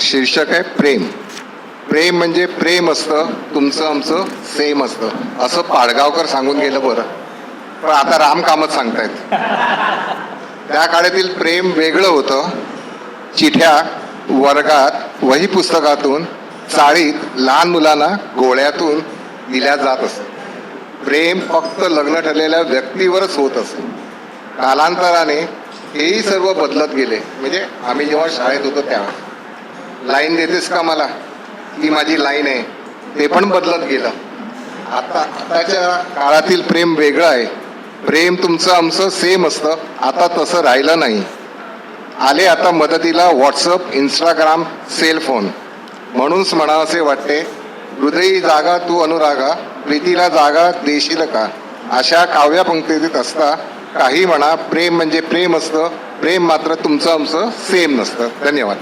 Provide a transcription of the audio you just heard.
शीर्षक आहे प्रेम. प्रेम म्हणजे प्रेम असतं तुमचं आमचं सेम असतं. असं पाडगावकर सांगून गेलं बरं. पण आता राम कामत सांगतायत. त्या काळातील प्रेम वेगळं होतं. चिठ्या वर्गात वही पुस्तकातून चाळीत लहान मुलांना गोळ्यातून दिल्या जात असत. प्रेम फक्त लग्न ठरलेल्या व्यक्तीवरच होत असे कालांतराने हेही सर्व बदलत गेले. म्हणजे आम्ही जेव्हा शाळेत होतो तेव्हा. लाईन देतेस का मला? ती माझी लाईन आहे. ते पण बदलत गेलं. आता आताच्या काळातील प्रेम वेगळं आहे. प्रेम तुमचं आमचं सेम असतं. आता तसं राहिलं नाही. आले आता मदतीला व्हॉट्सअप इंस्टाग्राम सेलफोन म्हणूनच म्हणा असे वाटते हृदयी जागा तू अनुरागा प्रीतीला जागा देशील का? अशा काव्या पंक्तीत असता काही म्हणा प्रेम म्हणजे प्रेम असतं. प्रेम मात्र तुमचं आमचं सेम नसतं. धन्यवाद.